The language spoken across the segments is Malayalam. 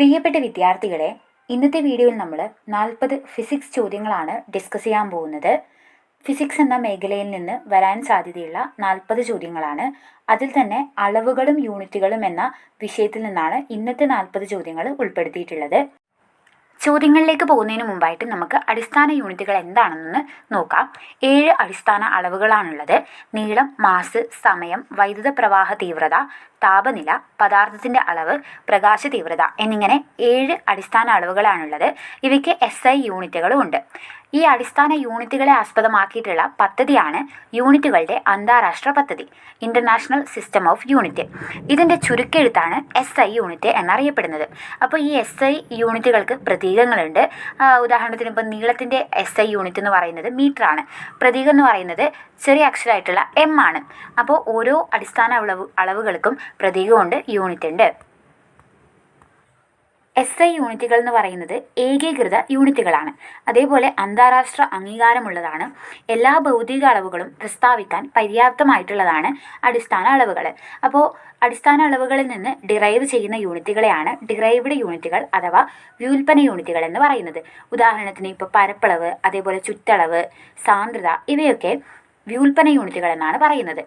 പ്രിയപ്പെട്ട വിദ്യാർത്ഥികളെ ഇന്നത്തെ വീഡിയോയിൽ നമ്മൾ നാൽപ്പത് ഫിസിക്സ് ചോദ്യങ്ങളാണ് ഡിസ്കസ് ചെയ്യാൻ പോകുന്നത്. ഫിസിക്സ് എന്ന മേഖലയിൽ നിന്ന് വരാൻ സാധ്യതയുള്ള നാൽപ്പത് ചോദ്യങ്ങളാണ്. അതിൽ തന്നെ അളവുകളും യൂണിറ്റുകളും എന്ന വിഷയത്തിൽ നിന്നാണ് ഇന്നത്തെ നാൽപ്പത് ചോദ്യങ്ങൾ ഉൾപ്പെടുത്തിയിട്ടുള്ളത്. ചോദ്യങ്ങളിലേക്ക് പോകുന്നതിന് മുമ്പായിട്ട് നമുക്ക് അടിസ്ഥാന യൂണിറ്റുകൾ എന്താണെന്ന് നോക്കാം. ഏഴ് അടിസ്ഥാന അളവുകളാണുള്ളത്. നീളം മാസ് സമയം വൈദ്യുത പ്രവാഹ തീവ്രത താപനില പദാർത്ഥത്തിന്റെ അളവ് പ്രകാശ തീവ്രത എന്നിങ്ങനെ ഏഴ് അടിസ്ഥാന അളവുകളാണുള്ളത്. ഇവയ്ക്ക് എസ് ഐ യൂണിറ്റുകളും ഉണ്ട്. ഈ അടിസ്ഥാന യൂണിറ്റുകളെ ആസ്പദമാക്കിയിട്ടുള്ള പദ്ധതിയാണ് യൂണിറ്റുകളുടെ അന്താരാഷ്ട്ര പദ്ധതി ഇന്റർനാഷണൽ സിസ്റ്റം ഓഫ് യൂണിറ്റ് ഇതിന്റെ ചുരുക്കെഴുത്താണ് എസ് ഐ യൂണിറ്റ് എന്നറിയപ്പെടുന്നത്. അപ്പോൾ ഈ എസ് ഐ യൂണിറ്റുകൾക്ക് പ്രതീകങ്ങളുണ്ട്. ഉദാഹരണത്തിന് ഇപ്പം നീളത്തിന്റെ എസ് ഐ യൂണിറ്റ് എന്ന് പറയുന്നത് മീറ്റർ ആണ് പ്രതീകം എന്ന് പറയുന്നത് ചെറിയ അക്ഷരമായിട്ടുള്ള എം ആണ്. അപ്പോൾ ഓരോ അടിസ്ഥാന അളവ് അളവുകൾക്കും പ്രതീകമുണ്ട് യൂണിറ്റ് ഉണ്ട് എസ് ഐ യൂണിറ്റുകൾ എന്ന് പറയുന്നത് ഏകീകൃത യൂണിറ്റുകളാണ്. അതേപോലെ അന്താരാഷ്ട്ര അംഗീകാരമുള്ളതാണ്. എല്ലാ ഭൗതിക അളവുകളും പ്രസ്താവിക്കാൻ പര്യാപ്തമായിട്ടുള്ളതാണ് അടിസ്ഥാന അളവുകൾ. അപ്പോൾ അടിസ്ഥാന അളവുകളിൽ നിന്ന് ഡിറൈവ് ചെയ്യുന്ന യൂണിറ്റുകളെയാണ് ഡിറൈവ്ഡ് യൂണിറ്റുകൾ അഥവാ വ്യൂൽപ്പന യൂണിറ്റുകൾ എന്ന് പറയുന്നത്. ഉദാഹരണത്തിന് ഇപ്പോൾ പരപ്പളവ് അതേപോലെ ചുറ്റളവ് സാന്ദ്രത ഇവയൊക്കെ വ്യൂൽപ്പന യൂണിറ്റുകൾ എന്നാണ് പറയുന്നത്.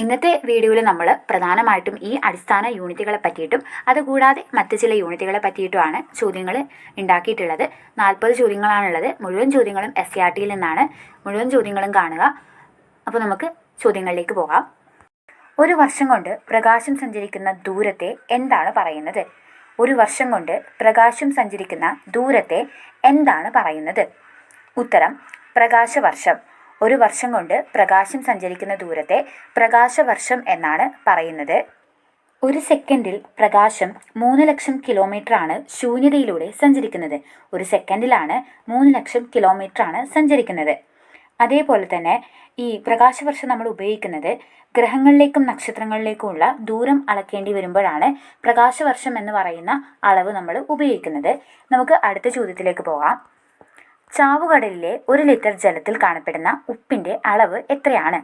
ഇന്നത്തെ വീഡിയോയിൽ നമ്മൾ പ്രധാനമായിട്ടും ഈ അടിസ്ഥാന യൂണിറ്റുകളെ പറ്റിയിട്ടും അതുകൂടാതെ മറ്റ് ചില യൂണിറ്റുകളെ പറ്റിയിട്ടുമാണ് ചോദ്യങ്ങൾ ഉണ്ടാക്കിയിട്ടുള്ളത്. നാൽപ്പത് ചോദ്യങ്ങളാണുള്ളത്. മുഴുവൻ ചോദ്യങ്ങളും എസ് സി ആർ ടിയിൽ നിന്നാണ് മുഴുവൻ ചോദ്യങ്ങളും കാണുക. അപ്പോൾ നമുക്ക് ചോദ്യങ്ങളിലേക്ക് പോകാം. ഒരു വർഷം കൊണ്ട് പ്രകാശം സഞ്ചരിക്കുന്ന ദൂരത്തെ എന്താണ് പറയുന്നത്? ഒരു വർഷം കൊണ്ട് പ്രകാശം സഞ്ചരിക്കുന്ന ദൂരത്തെ എന്താണ് പറയുന്നത്? ഉത്തരം പ്രകാശവർഷം. ഒരു വർഷം കൊണ്ട് പ്രകാശം സഞ്ചരിക്കുന്ന ദൂരത്തെ പ്രകാശവർഷം എന്നാണ് പറയുന്നത്. ഒരു സെക്കൻഡിൽ പ്രകാശം മൂന്ന് ലക്ഷം കിലോമീറ്ററാണ് ശൂന്യതയിലൂടെ സഞ്ചരിക്കുന്നത്. ഒരു സെക്കൻഡിലാണ് മൂന്ന് ലക്ഷം കിലോമീറ്ററാണ് സഞ്ചരിക്കുന്നത്. അതേപോലെ തന്നെ ഈ പ്രകാശവർഷം നമ്മൾ ഉപയോഗിക്കുന്നത് ഗ്രഹങ്ങളിലേക്കും നക്ഷത്രങ്ങളിലേക്കുമുള്ള ദൂരം അളക്കേണ്ടി വരുമ്പോഴാണ് പ്രകാശവർഷം എന്ന് പറയുന്ന അളവ് നമ്മൾ ഉപയോഗിക്കുന്നത്. നമുക്ക് അടുത്ത ചോദ്യത്തിലേക്ക് പോകാം. ചാവുകടലിലെ ഒരു ലിറ്റർ ജലത്തിൽ കാണപ്പെടുന്ന ഉപ്പിന്റെ അളവ് എത്രയാണ്?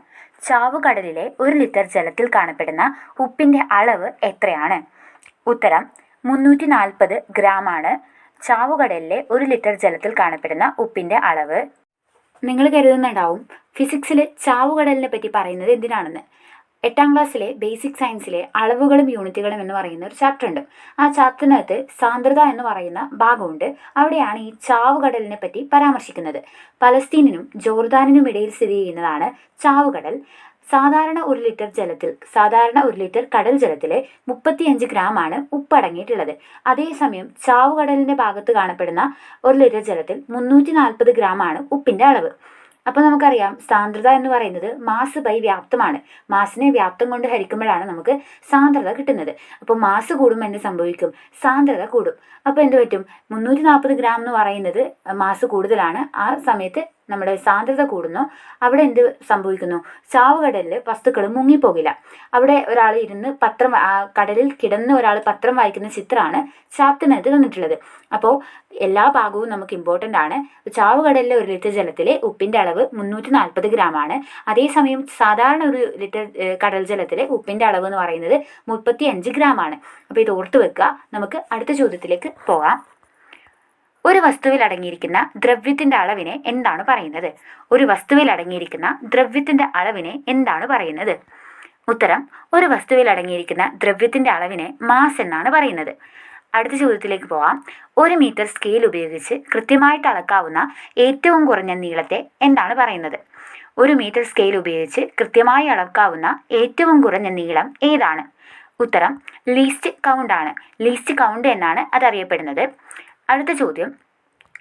ചാവുകടലിലെ ഒരു ലിറ്റർ ജലത്തിൽ കാണപ്പെടുന്ന ഉപ്പിന്റെ അളവ് എത്രയാണ്? ഉത്തരം മുന്നൂറ്റി നാൽപ്പത് ഗ്രാമാണ്. ചാവുകടലിലെ ഒരു ലിറ്റർ ജലത്തിൽ കാണപ്പെടുന്ന ഉപ്പിന്റെ അളവ്. നിങ്ങൾ കരുതുന്നുണ്ടാവും ഫിസിക്സിൽ ചാവുകടലിനെ പറ്റി പറയുന്നത് എന്തിനാണെന്ന്. എട്ടാം ക്ലാസ്സിലെ ബേസിക് സയൻസിലെ അളവുകളും യൂണിറ്റുകളും എന്ന് പറയുന്ന ഒരു ചാപ്റ്റർ ഉണ്ട് ആ ചാപ്റ്ററിനകത്ത് സാന്ദ്രത എന്ന് പറയുന്ന ഭാഗമുണ്ട്. അവിടെയാണ് ഈ ചാവുകടലിനെ പറ്റി പരാമർശിക്കുന്നത്. പലസ്തീനിനും ജോർദാനിനും ഇടയിൽ സ്ഥിതി ചെയ്യുന്നതാണ് ചാവുകടൽ. സാധാരണ ഒരു ലിറ്റർ ജലത്തിൽ സാധാരണ ഒരു ലിറ്റർ കടൽ ജലത്തിൽ മുപ്പത്തിയഞ്ച് ഗ്രാം ഉപ്പ് അടങ്ങിയിട്ടുള്ളത് അതേസമയം ചാവുകടലിന്റെ ഭാഗത്ത് കാണപ്പെടുന്ന ഒരു ലിറ്റർ ജലത്തിൽ മുന്നൂറ്റി നാൽപ്പത് ഗ്രാം ആണ് ഉപ്പിന്റെ അളവ്. അപ്പോൾ നമുക്കറിയാം സാന്ദ്രത എന്ന് പറയുന്നത് മാസ് ബൈ വ്യാപ്തമാണ്. മാസിനെ വ്യാപ്തം കൊണ്ട് ഹരിക്കുമ്പോഴാണ് നമുക്ക് സാന്ദ്രത കിട്ടുന്നത്. അപ്പോൾ മാസ് കൂടുമ്പോൾ എന്ത് സംഭവിക്കും സാന്ദ്രത കൂടും. അപ്പോൾ എന്ത് പറ്റും? മുന്നൂറ്റി നാൽപ്പത് ഗ്രാം എന്ന് പറയുന്നത് മാസ് കൂടുതലാണ്. ആ സമയത്ത് നമ്മുടെ സാന്ദ്രത കൂടുന്നു. അവിടെ എന്ത് സംഭവിക്കുന്നു? ചാവുകടലിൽ വസ്തുക്കൾ മുങ്ങിപ്പോകില്ല. അവിടെ ഒരാൾ ഇരുന്ന് പത്രം കടലിൽ കിടന്ന് ഒരാൾ പത്രം വായിക്കുന്ന ചിത്രമാണ് ചാപ്റ്ററിനകത്ത് തന്നിട്ടുള്ളത് അപ്പോൾ എല്ലാ ഭാഗവും നമുക്ക് ഇമ്പോർട്ടന്റ് ആണ്. ചാവുകടലിലെ ഒരു ലിറ്റർ ജലത്തിലെ ഉപ്പിന്റെ അളവ് മുന്നൂറ്റി നാൽപ്പത് ഗ്രാമാണ് അതേസമയം സാധാരണ ഒരു ലിറ്റർ കടൽ ജലത്തിലെ ഉപ്പിന്റെ അളവ് എന്ന് പറയുന്നത് മുപ്പത്തി അഞ്ച് ഗ്രാമാണ് അപ്പോൾ ഇത് ഓർത്ത് വെക്കുക. നമുക്ക് അടുത്ത ചോദ്യത്തിലേക്ക് പോകാം. ഒരു വസ്തുവിൽ അടങ്ങിയിരിക്കുന്ന ദ്രവ്യത്തിന്റെ അളവിനെ എന്താണ് പറയുന്നത്? ഒരു വസ്തുവിൽ അടങ്ങിയിരിക്കുന്ന ദ്രവ്യത്തിന്റെ അളവിനെ എന്താണ് പറയുന്നത്? ഉത്തരം ഒരു വസ്തുവിൽ അടങ്ങിയിരിക്കുന്ന ദ്രവ്യത്തിന്റെ അളവിനെ മാസ് എന്നാണ് പറയുന്നത്. അടുത്ത ചോദ്യത്തിലേക്ക് പോവാം. ഒരു മീറ്റർ സ്കെയിൽ ഉപയോഗിച്ച് കൃത്യമായിട്ട് അളക്കാവുന്ന ഏറ്റവും കുറഞ്ഞ നീളത്തെ എന്താണ് പറയുന്നത്? ഒരു മീറ്റർ സ്കെയിൽ ഉപയോഗിച്ച് കൃത്യമായി അളക്കാവുന്ന ഏറ്റവും കുറഞ്ഞ നീളം ഏതാണ്? ഉത്തരം ലീസ്റ്റ് കൗണ്ട് ആണ്. ലീസ്റ്റ് കൗണ്ട് എന്നാണ് അതറിയപ്പെടുന്നത്. അടുത്ത ചോദ്യം.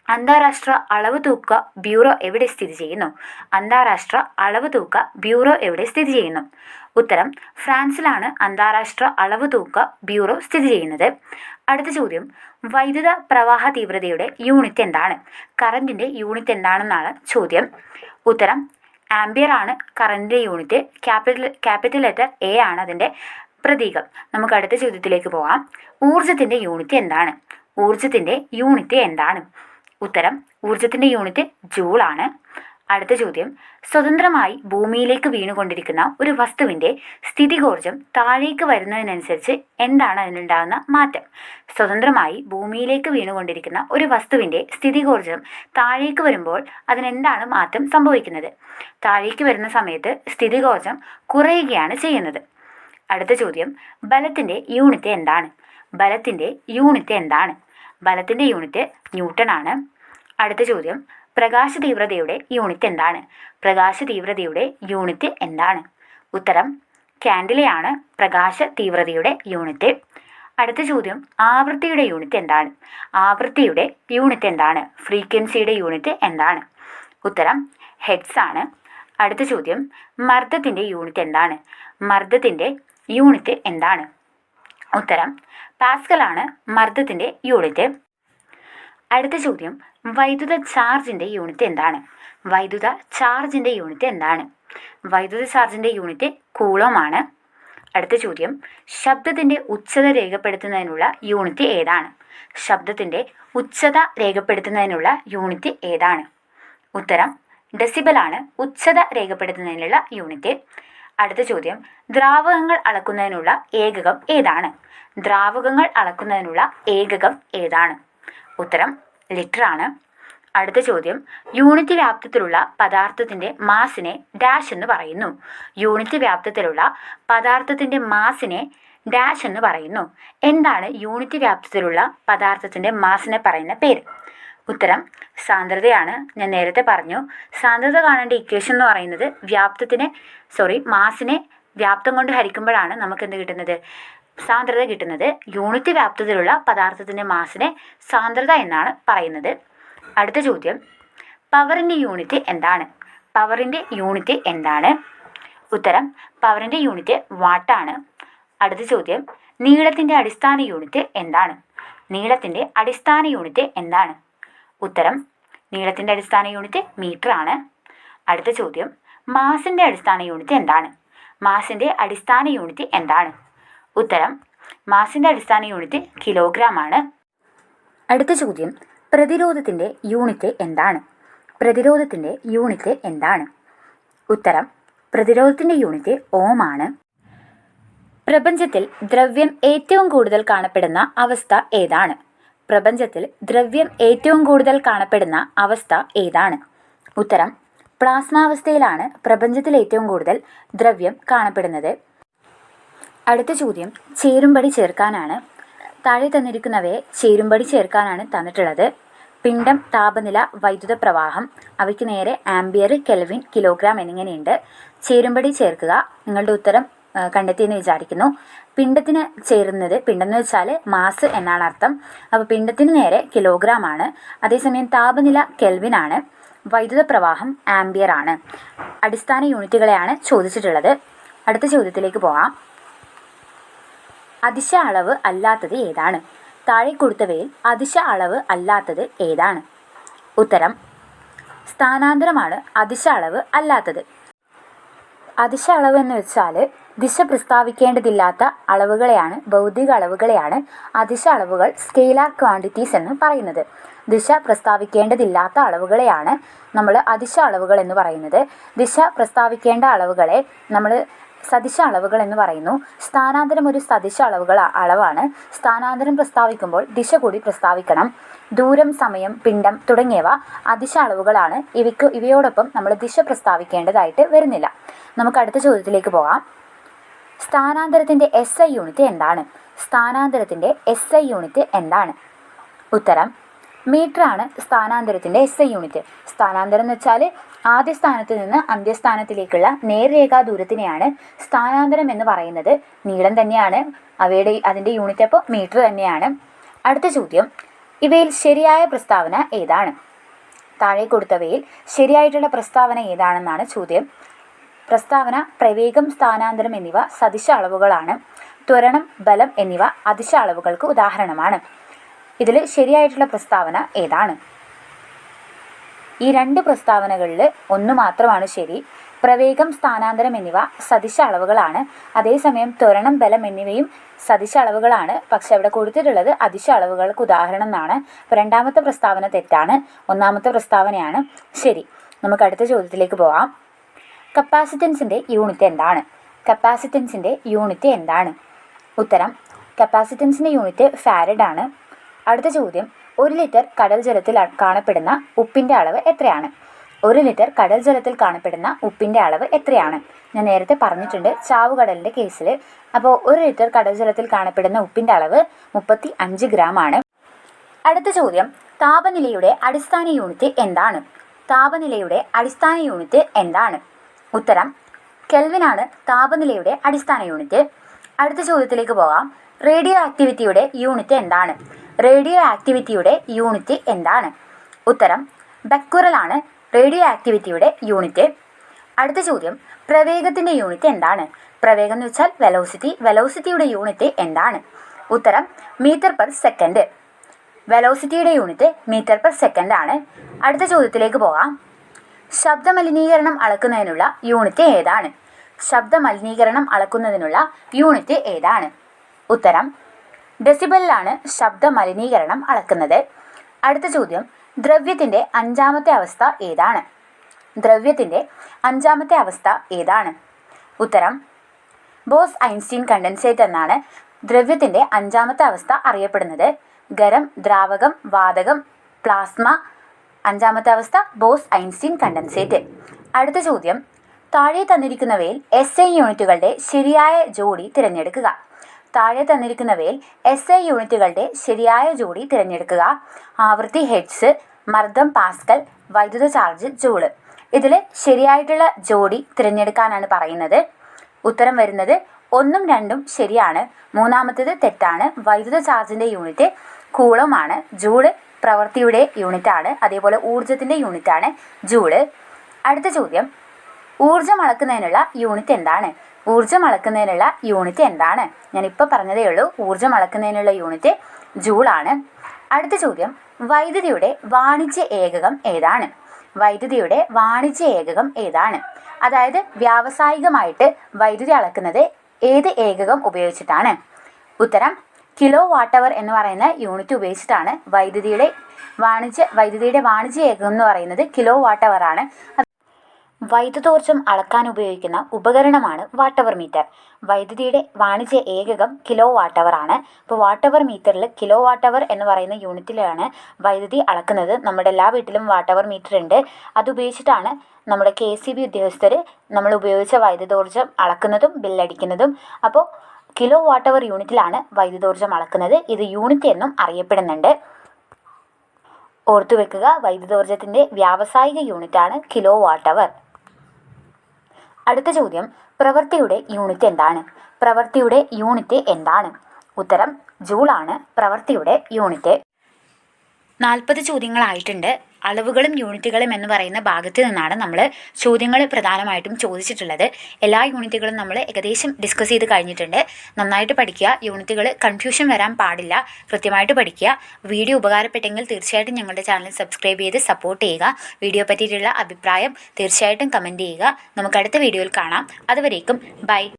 അന്താരാഷ്ട്ര അളവ് തൂക്ക ബ്യൂറോ എവിടെ സ്ഥിതി ചെയ്യുന്നു? അന്താരാഷ്ട്ര അളവ് തൂക്ക ബ്യൂറോ എവിടെ സ്ഥിതി ചെയ്യുന്നു? ഉത്തരം ഫ്രാൻസിലാണ് അന്താരാഷ്ട്ര അളവ് തൂക്ക ബ്യൂറോ സ്ഥിതി ചെയ്യുന്നത്. അടുത്ത ചോദ്യം വൈദ്യുത പ്രവാഹ തീവ്രതയുടെ യൂണിറ്റ് എന്താണ്? കറണ്ടിന്റെ യൂണിറ്റ് എന്താണെന്നാണ് ചോദ്യം. ഉത്തരം ആംബിയർ ആണ് കറണ്ടിന്റെ unit. Capital capital letter A ആണ് അതിന്റെ പ്രതീകം. നമുക്ക് അടുത്ത ചോദ്യത്തിലേക്ക് പോകാം ഊർജത്തിന്റെ യൂണിറ്റ് എന്താണ്? ഊർജത്തിന്റെ യൂണിറ്റ് എന്താണ്? ഉത്തരം ഊർജത്തിന്റെ യൂണിറ്റ് ജൂൾ ആണ്. അടുത്ത ചോദ്യം സ്വതന്ത്രമായി ഭൂമിയിലേക്ക് വീണുകൊണ്ടിരിക്കുന്ന ഒരു വസ്തുവിന്റെ സ്ഥിതികോർജം താഴേക്ക് വരുന്നതിനനുസരിച്ച് എന്താണ് അതിനുണ്ടാകുന്ന മാറ്റം? സ്വതന്ത്രമായി ഭൂമിയിലേക്ക് വീണുകൊണ്ടിരിക്കുന്ന ഒരു വസ്തുവിന്റെ സ്ഥിതികോർജം താഴേക്ക് വരുമ്പോൾ അതിനെന്താണ് മാറ്റം സംഭവിക്കുന്നത്? താഴേക്ക് വരുന്ന സമയത്ത് സ്ഥിതികോർജം കുറയുകയാണ് ചെയ്യുന്നത്. അടുത്ത ചോദ്യം ബലത്തിന്റെ യൂണിറ്റ് എന്താണ്? ബലത്തിന്റെ യൂണിറ്റ് എന്താണ്? ബലത്തിന്റെ യൂണിറ്റ് ന്യൂട്ടൺ ആണ്. അടുത്ത ചോദ്യം പ്രകാശ തീവ്രതയുടെ യൂണിറ്റ് എന്താണ്? പ്രകാശ തീവ്രതയുടെ യൂണിറ്റ് എന്താണ്? ഉത്തരം കാൻഡിലയാണ് പ്രകാശ തീവ്രതയുടെ യൂണിറ്റ് അടുത്ത ചോദ്യം ആവൃത്തിയുടെ യൂണിറ്റ് എന്താണ്? ആവൃത്തിയുടെ യൂണിറ്റ് എന്താണ്? ഫ്രീക്വൻസിയുടെ യൂണിറ്റ് എന്താണ്? ഉത്തരം ഹെഡ്സ് ആണ്. അടുത്ത ചോദ്യം മർദ്ദത്തിന്റെ യൂണിറ്റ് എന്താണ്? മർദ്ദത്തിന്റെ യൂണിറ്റ് എന്താണ്? ഉത്തരം. പാസ്കലാണ് മർദ്ദത്തിന്റെ യൂണിറ്റ്. അടുത്ത ചോദ്യം. വൈദ്യുത ചാർജിന്റെ യൂണിറ്റ് എന്താണ്? വൈദ്യുത ചാർജിന്റെ യൂണിറ്റ് എന്താണ്? വൈദ്യുത ചാർജിന്റെ യൂണിറ്റ് കൂളമാണ്. അടുത്ത ചോദ്യം. ശബ്ദത്തിന്റെ ഉച്ചത രേഖപ്പെടുത്തുന്നതിനുള്ള യൂണിറ്റ് ഏതാണ്? ശബ്ദത്തിന്റെ ഉച്ചത രേഖപ്പെടുത്തുന്നതിനുള്ള യൂണിറ്റ് ഏതാണ്? ഉത്തരം. ഡെസിബലാണ് ഉച്ചത രേഖപ്പെടുത്തുന്നതിനുള്ള യൂണിറ്റ്. അടുത്ത ചോദ്യം. ദ്രാവകങ്ങൾ അളക്കുന്നതിനുള്ള ഏകകം ഏതാണ്? ദ്രാവകങ്ങൾ അളക്കുന്നതിനുള്ള ഏകകം ഏതാണ്? ഉത്തരം ലിറ്റർ ആണ് അടുത്ത ചോദ്യം. യൂണിറ്റ് വ്യാപ്തത്തിലുള്ള പദാർത്ഥത്തിന്റെ മാസിനെ ഡാഷ് എന്ന് പറയുന്നു. യൂണിറ്റ് വ്യാപ്തത്തിലുള്ള പദാർത്ഥത്തിന്റെ മാസിനെ ഡാഷ് എന്ന് പറയുന്നു. എന്താണ് യൂണിറ്റ് വ്യാപ്തത്തിലുള്ള പദാർത്ഥത്തിന്റെ മാസിനെ പറയുന്ന പേര്? ഉത്തരം സാന്ദ്രതയാണ്. ഞാൻ നേരത്തെ പറഞ്ഞു. സാന്ദ്രത കാണേണ്ട ഇക്വേഷൻ എന്ന് പറയുന്നത് വ്യാപ്തത്തിനെ സോറി മാസിനെ വ്യാപ്തം കൊണ്ട് ഹരിക്കുമ്പോഴാണ് നമുക്ക് എന്ത് കിട്ടുന്നത്? സാന്ദ്രത കിട്ടുന്നത് യൂണിറ്റ് വ്യാപ്തത്തിലുള്ള പദാർത്ഥത്തിന്റെ മാസിനെ സാന്ദ്രത എന്നാണ് പറയുന്നത്. അടുത്ത ചോദ്യം. പവറിന്റെ യൂണിറ്റ് എന്താണ്? പവറിന്റെ യൂണിറ്റ് എന്താണ്? ഉത്തരം പവറിന്റെ യൂണിറ്റ് വാട്ടാണ്. അടുത്ത ചോദ്യം. നീളത്തിന്റെ അടിസ്ഥാന യൂണിറ്റ് എന്താണ്? നീളത്തിന്റെ അടിസ്ഥാന യൂണിറ്റ് എന്താണ്? ഉത്തരം നീളത്തിന്റെ അടിസ്ഥാന യൂണിറ്റ് മീറ്റർ ആണ്. അടുത്ത ചോദ്യം മാസിന്റെ അടിസ്ഥാന യൂണിറ്റ് എന്താണ്? മാസിന്റെ അടിസ്ഥാന യൂണിറ്റ് എന്താണ്? ഉത്തരം മാസിന്റെ അടിസ്ഥാന യൂണിറ്റ് കിലോഗ്രാം ആണ്. അടുത്ത ചോദ്യം പ്രതിരോധത്തിന്റെ യൂണിറ്റ് എന്താണ്? പ്രതിരോധത്തിന്റെ യൂണിറ്റ് എന്താണ്? ഉത്തരം പ്രതിരോധത്തിന്റെ യൂണിറ്റ് ഓം ആണ്. പ്രപഞ്ചത്തിൽ ദ്രവ്യം ഏറ്റവും കൂടുതൽ കാണപ്പെടുന്ന അവസ്ഥ ഏതാണ്? പ്രപഞ്ചത്തിൽ ദ്രവ്യം ഏറ്റവും കൂടുതൽ കാണപ്പെടുന്ന അവസ്ഥ ഏതാണ്? ഉത്തരം പ്ലാസ്മാവസ്ഥയിലാണ് പ്രപഞ്ചത്തിൽ ഏറ്റവും കൂടുതൽ ദ്രവ്യം കാണപ്പെടുന്നത്. അടുത്ത ചോദ്യം ചേരുംപടി ചേർക്കാനാണ്. താഴെ തന്നിരിക്കുന്നവയെ ചേരുംപടി ചേർക്കാനാണ് തന്നിട്ടുള്ളത്. പിണ്ഡം താപനില വൈദ്യുത പ്രവാഹം അവയ്ക്ക് നേരെ ആംബിയർ കെൽവിൻ കിലോഗ്രാം എന്നിങ്ങനെയുണ്ട്. ചേരുംപടി ചേർക്കുക. നിങ്ങളുടെ ഉത്തരം കണ്ടെത്തിയെന്ന് വിചാരിക്കുന്നു. പിണ്ടത്തിന് ചേരുന്നത് പിണ്ടം എന്ന് വെച്ചാൽ മാസ് എന്നാണ് അർത്ഥം. അപ്പോൾ പിണ്ടത്തിന് നേരെ കിലോഗ്രാം ആണ്. അതേസമയം താപനില കെൽവിൻ ആണ്. വൈദ്യുത പ്രവാഹം ആംബിയർ ആണ്. അടിസ്ഥാന യൂണിറ്റുകളെയാണ് ചോദിച്ചിട്ടുള്ളത്. അടുത്ത ചോദ്യത്തിലേക്ക് പോകാം. അതിശ അളവ് അല്ലാത്തത് ഏതാണ്? താഴെ കൊടുത്തവയിൽ അതിശ അളവ് അല്ലാത്തത് ഏതാണ്? ഉത്തരം സ്ഥാനാന്തരമാണ് അതിശ അളവ് അല്ലാത്തത്. അതിശ അളവ് എന്ന് വെച്ചാൽ ദിശ പ്രസ്താവിക്കേണ്ടതില്ലാത്ത അളവുകളെയാണ് ഭൗതിക അളവുകളെയാണ് അതിശ അളവുകൾ സ്കെയിലാർ ക്വാണ്ടിറ്റീസ് എന്ന് പറയുന്നത്. ദിശ പ്രസ്താവിക്കേണ്ടതില്ലാത്ത അളവുകളെയാണ് നമ്മൾ അതിശ അളവുകൾ എന്ന് പറയുന്നത്. ദിശ പ്രസ്താവിക്കേണ്ട അളവുകളെ നമ്മൾ സദിശ അളവുകൾ എന്ന് പറയുന്നു. സ്ഥാനാന്തരം ഒരു സദിശ അളവുകൾ അളവാണ്. സ്ഥാനാന്തരം പ്രസ്താവിക്കുമ്പോൾ ദിശ കൂടി പ്രസ്താവിക്കണം. ദൂരം സമയം പിണ്ഡം തുടങ്ങിയവ അതിശ അളവുകളാണ്. ഇവയ്ക്ക് ഇവയോടൊപ്പം നമ്മൾ ദിശ പ്രസ്താവിക്കേണ്ടതായിട്ട് വരുന്നില്ല. നമുക്ക് അടുത്ത ചോദ്യത്തിലേക്ക് പോകാം. സ്ഥാനാന്തരത്തിന്റെ എസ് ഐ യൂണിറ്റ് എന്താണ്? സ്ഥാനാന്തരത്തിന്റെ എസ് ഐ യൂണിറ്റ് എന്താണ്? ഉത്തരം മീറ്ററാണ് സ്ഥാനാന്തരത്തിന്റെ എസ് ഐ യൂണിറ്റ് സ്ഥാനാന്തരം എന്ന് വെച്ചാൽ ആദ്യ സ്ഥാനത്ത് നിന്ന് അന്ത്യസ്ഥാനത്തിലേക്കുള്ള നേർരേഖാ ദൂരത്തിനെയാണ് സ്ഥാനാന്തരം എന്ന് പറയുന്നത്. നീളം തന്നെയാണ്. അവയുടെ അതിന്റെ യൂണിറ്റ് അപ്പോൾ മീറ്റർ തന്നെയാണ്. അടുത്ത ചോദ്യം ഇവയിൽ ശരിയായ പ്രസ്താവന ഏതാണ്? താഴെ കൊടുത്തവയിൽ ശരിയായിട്ടുള്ള പ്രസ്താവന ഏതാണെന്നാണ് ചോദ്യം. പ്രസ്താവന പ്രവേഗം സ്ഥാനാന്തരം എന്നിവ സദിശ അളവുകളാണ്. ത്വരണം ബലം എന്നിവ അതിശ അളവുകൾക്ക് ഉദാഹരണമാണ്. ഇതിൽ ശരിയായിട്ടുള്ള പ്രസ്താവന ഏതാണ്? ഈ രണ്ട് പ്രസ്താവനകളിൽ ഒന്ന് മാത്രമാണ് ശരി. പ്രവേഗം സ്ഥാനാന്തരം എന്നിവ സദിശ അളവുകളാണ്. അതേസമയം ത്വരണം ബലം എന്നിവയും സദിശ അളവുകളാണ്. പക്ഷെ അവിടെ കൊടുത്തിട്ടുള്ളത് അതിശ അളവുകൾക്ക് ഉദാഹരണം എന്നാണ്. രണ്ടാമത്തെ പ്രസ്താവന തെറ്റാണ്. ഒന്നാമത്തെ പ്രസ്താവനയാണ്. ശരി നമുക്ക് അടുത്ത ചോദ്യത്തിലേക്ക് പോവാം. കപ്പാസിറ്റൻസിന്റെ യൂണിറ്റ് എന്താണ്? കപ്പാസിറ്റൻസിന്റെ യൂണിറ്റ് എന്താണ്? ഉത്തരം കപ്പാസിറ്റൻസിന്റെ യൂണിറ്റ് ഫാരഡ് ആണ്. അടുത്ത ചോദ്യം ഒരു ലിറ്റർ കടൽ ജലത്തിൽ കാണപ്പെടുന്ന ഉപ്പിന്റെ അളവ് എത്രയാണ്? ഒരു ലിറ്റർ കടൽ ജലത്തിൽ കാണപ്പെടുന്ന ഉപ്പിന്റെ അളവ് എത്രയാണ്? ഞാൻ നേരത്തെ പറഞ്ഞിട്ടുണ്ട് ചാവുകടലിന്റെ കേസിൽ. അപ്പോൾ ഒരു ലിറ്റർ കടൽ ജലത്തിൽ കാണപ്പെടുന്ന ഉപ്പിന്റെ അളവ് മുപ്പത്തി അഞ്ച് ഗ്രാം ആണ്. അടുത്ത ചോദ്യം. താപനിലയുടെ അടിസ്ഥാന യൂണിറ്റ് എന്താണ്? താപനിലയുടെ അടിസ്ഥാന യൂണിറ്റ് എന്താണ്? ഉത്തരം. കെൽവിനാണ് താപനിലയുടെ അടിസ്ഥാന യൂണിറ്റ്. അടുത്ത ചോദ്യത്തിലേക്ക് പോകാം. റേഡിയോ ആക്ടിവിറ്റിയുടെ യൂണിറ്റ് എന്താണ്? റേഡിയോ ആക്ടിവിറ്റിയുടെ യൂണിറ്റ് എന്താണ്? ഉത്തരം. ബെക്കുറലാണ് റേഡിയോ ആക്ടിവിറ്റിയുടെ യൂണിറ്റ്. അടുത്ത ചോദ്യം പ്രവേഗത്തിന്റെ യൂണിറ്റ് എന്താണ്? പ്രവേഗം എന്ന് വെച്ചാൽ വെലോസിറ്റി വെലോസിറ്റിയുടെ യൂണിറ്റ് എന്താണ്? ഉത്തരം മീറ്റർ പെർ സെക്കൻഡ് വെലോസിറ്റിയുടെ യൂണിറ്റ് മീറ്റർ പെർ സെക്കൻഡ് ആണ്. അടുത്ത ചോദ്യത്തിലേക്ക് പോകാം. ശബ്ദമലിനീകരണം അളക്കുന്നതിനുള്ള യൂണിറ്റ് ഏതാണ്? ശബ്ദമലിനീകരണം അളക്കുന്നതിനുള്ള യൂണിറ്റ് ഏതാണ്? ഉത്തരം ഡെസിബലിലാണ് ശബ്ദമലിനീകരണം അളക്കുന്നത്. അടുത്ത ചോദ്യം ദ്രവ്യത്തിന്റെ അഞ്ചാമത്തെ അവസ്ഥ ഏതാണ്? ദ്രവ്യത്തിന്റെ അഞ്ചാമത്തെ അവസ്ഥ ഏതാണ്? ഉത്തരം ബോസ് ഐൻസ്റ്റീൻ കണ്ടൻസേറ്റ് എന്നാണ് ദ്രവ്യത്തിന്റെ അഞ്ചാമത്തെ അവസ്ഥ അറിയപ്പെടുന്നത്. ഗരം ദ്രാവകം വാതകം പ്ലാസ്മ. അഞ്ചാമത്തെ അവസ്ഥ ബോസ് ഐൻസ്റ്റീൻ കണ്ടൻസേറ്റ്. അടുത്ത ചോദ്യം താഴെ തന്നിരിക്കുന്നവയിൽ എസ് ഐ യൂണിറ്റുകളുടെ ശരിയായ ജോഡി തിരഞ്ഞെടുക്കുക. താഴെ തന്നിരിക്കുന്നവയിൽ എസ് ഐ യൂണിറ്റുകളുടെ ശരിയായ ജോഡി തിരഞ്ഞെടുക്കുക. ആവൃത്തി ഹെഡ്സ് മർദ്ദം പാസ്കൽ വൈദ്യുത ചാർജ് ജൂൾ. ഇതിൽ ശരിയായിട്ടുള്ള ജോഡി തിരഞ്ഞെടുക്കാനാണ് പറയുന്നത്. ഉത്തരം വരുന്നത് ഒന്നും രണ്ടും ശരിയാണ്. മൂന്നാമത്തേത് തെറ്റാണ്. വൈദ്യുത ചാർജിന്റെ യൂണിറ്റ് കൂളമാണ്. ജൂൾ പ്രവൃത്തിയുടെ യൂണിറ്റാണ്. അതേപോലെ ഊർജത്തിന്റെ യൂണിറ്റാണ് ജൂൾ. അടുത്ത ചോദ്യം. ഊർജം അളക്കുന്നതിനുള്ള യൂണിറ്റ് എന്താണ്? ഊർജം അളക്കുന്നതിനുള്ള യൂണിറ്റ് എന്താണ്? ഞാനിപ്പോൾ പറഞ്ഞതേ ഉള്ളൂ ഊർജം അളക്കുന്നതിനുള്ള യൂണിറ്റ് ജൂളാണ് അടുത്ത ചോദ്യം വൈദ്യുതിയുടെ വാണിജ്യ ഏകകം ഏതാണ്? വൈദ്യുതിയുടെ വാണിജ്യ ഏകകം ഏതാണ്? അതായത് വ്യാവസായികമായിട്ട് വൈദ്യുതി അളക്കുന്നത് ഏത് ഏകകം ഉപയോഗിച്ചിട്ടാണ്? ഉത്തരം കിലോ വാട്ട് അവർ എന്ന് പറയുന്ന യൂണിറ്റ് ഉപയോഗിച്ചിട്ടാണ് വൈദ്യുതിയുടെ വാണിജ്യ വൈദ്യുതിയുടെ വാണിജ്യ ഏകകം എന്ന് പറയുന്നത് കിലോ വാട്ട് അവർ ആണ്. വൈദ്യുതോർജം അളക്കാൻ ഉപയോഗിക്കുന്ന ഉപകരണമാണ് വാട്ടവർ മീറ്റർ. വൈദ്യുതിയുടെ വാണിജ്യ ഏകകം കിലോ വാട്ടവർ ആണ്. ഇപ്പോൾ വാട്ടവർ മീറ്ററിൽ കിലോ വാട്ടവർ എന്ന് പറയുന്ന യൂണിറ്റിലാണ് വൈദ്യുതി അളക്കുന്നത്. നമ്മുടെ എല്ലാ വീട്ടിലും വാട്ടവർ മീറ്റർ ഉണ്ട്. അതുപയോഗിച്ചിട്ടാണ് നമ്മുടെ കെ സി ബി ഉദ്യോഗസ്ഥർ നമ്മൾ ഉപയോഗിച്ച വൈദ്യുതോർജം അളക്കുന്നതും ബില്ലടിക്കുന്നതും. അപ്പോൾ കിലോ വാട്ടവർ യൂണിറ്റിലാണ് വൈദ്യുതോർജം അളക്കുന്നത്. ഇത് യൂണിറ്റ് എന്നും അറിയപ്പെടുന്നുണ്ട്. ഓർത്തു വെക്കുക വൈദ്യുതോർജത്തിന്റെ വ്യാവസായിക യൂണിറ്റാണ് കിലോ വാട്ടവർ. അടുത്ത ചോദ്യം പ്രവൃത്തിയുടെ യൂണിറ്റ് എന്താണ്? പ്രവൃത്തിയുടെ യൂണിറ്റ് എന്താണ്? ഉത്തരം ജൂൾ ആണ്. പ്രവൃത്തിയുടെ യൂണിറ്റ് നാൽപ്പത് ചോദ്യങ്ങളായിട്ടുണ്ട്. അളവുകളും യൂണിറ്റുകളും എന്ന് പറയുന്ന ഭാഗത്ത് നിന്നാണ് നമ്മൾ ചോദ്യങ്ങൾ പ്രധാനമായിട്ടും ചോദിച്ചിട്ടുള്ളത്. എല്ലാ യൂണിറ്റുകളും നമ്മൾ ഏകദേശം ഡിസ്കസ് ചെയ്ത് കഴിഞ്ഞിട്ടുണ്ട്. നന്നായിട്ട് പഠിക്കുക. യൂണിറ്റുകൾ കൺഫ്യൂഷൻ വരാൻ പാടില്ല. കൃത്യമായിട്ട് പഠിക്കുക. വീഡിയോ ഉപകാരപ്പെട്ടെങ്കിൽ തീർച്ചയായിട്ടും ഞങ്ങളുടെ ചാനൽ സബ്സ്ക്രൈബ് ചെയ്ത് സപ്പോർട്ട് ചെയ്യുക. വീഡിയോ പറ്റിയിട്ടുള്ള അഭിപ്രായം തീർച്ചയായിട്ടും കമന്റ് ചെയ്യുക. നമുക്ക് അടുത്ത വീഡിയോയിൽ കാണാം. അതുവരേക്കും. ബൈ